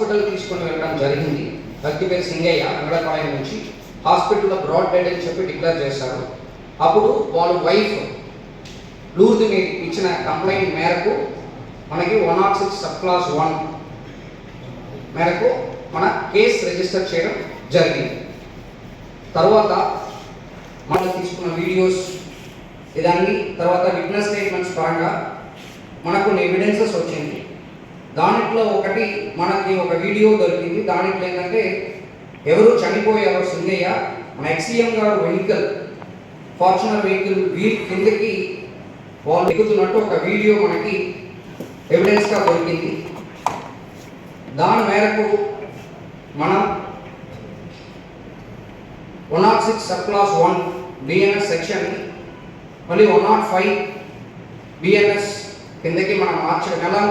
Hospital తీసుకొని వెళ్ళడం జరిగింది. భక్తి పేరు సింగయ్య అంగళపాలెం నుంచి హాస్పిటల్లో బ్రాడ్ డెడ్ అని చెప్పి డిక్లేర్ చేశారు. అప్పుడు వాళ్ళ వైఫ్ లూర్ది మీద ఇచ్చిన కంప్లైంట్ మేరకు మనకి one nought six sub class one మేరకు మన కేసు రిజిస్టర్ చేయడం జరిగింది. తర్వాత మనం తీసుకున్న వీడియోస్ ఇదాన్ని తర్వాత విట్నెస్ స్టేట్మెంట్స్ పరంగా మనకు కొన్ని ఎవిడెన్సెస్ వచ్చింది. దాంట్లో ఒకటి మనకి ఒక వీడియో దొరికింది. దాంట్లో ఏంటంటే ఎవరు చనిపోయారో సింగయ్య మన ఎక్సీఎం గారు వెహికల్ ఫార్చునర్ వెహికల్ వీల్ కిందకి వాళ్ళు ఎక్కుతున్నట్టు ఒక వీడియో మనకి ఎవిడెన్స్గా దొరికింది. దాని మేరకు మనం one nought six sub class one BNS section మళ్ళీ వన్ నాట్ ఫైవ్ బిఎన్ఎస్ కిందకి మనం మార్చడం ఎలా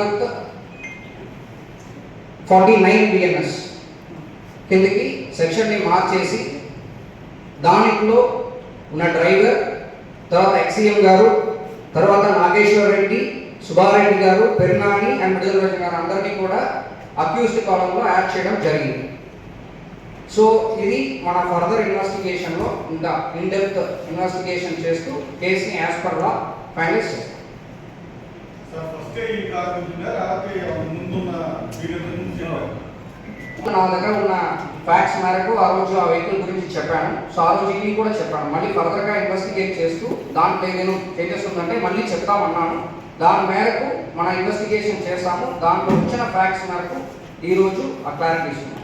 ఫార్టీ నైన్ బిఎన్ఎస్ కిందకి సెక్షన్ని మార్చేసి దానిలో ఉన్న డ్రైవర్ తర్వాత ఎక్సీఎం గారు తర్వాత నాగేశ్వర్ రెడ్డి సుబ్బారెడ్డి గారు పెరునాని అండ్ మిడిల్ గారు అందరినీ కూడా అక్యూస్డ్ కాలంలో యాడ్ చేయడం జరిగింది. సో ఇది మన ఫర్దర్ ఇన్వెస్టిగేషన్లో ఇంకా ఇన్ డెప్త్ ఇన్వెస్టిగేషన్ చేస్తూ కేసుని యాజ్ పర్ లా ఫైనలైజ్ చేస్తాం. నా దగ్గర ఉన్న ఫ్యాక్ట్స్ మేరకు ఆ రోజు ఆ వెహికల్ గురించి చెప్పాను. సో ఆ రోజు ఇవి కూడా చెప్పాను. మళ్ళీ ఫర్దర్గా ఇన్వెస్టిగేట్ చేస్తూ దాంట్లో ఏదైనా చేంజెస్ ఉందంటే మళ్ళీ చెప్తామన్నాను దాని మేరకు మన ఇన్వెస్టిగేషన్ చేస్తాము దాంట్లో వచ్చిన ఫ్యాక్ట్స్ మేరకు ఈ రోజు ఆ క్లారిటీ ఇస్తున్నాం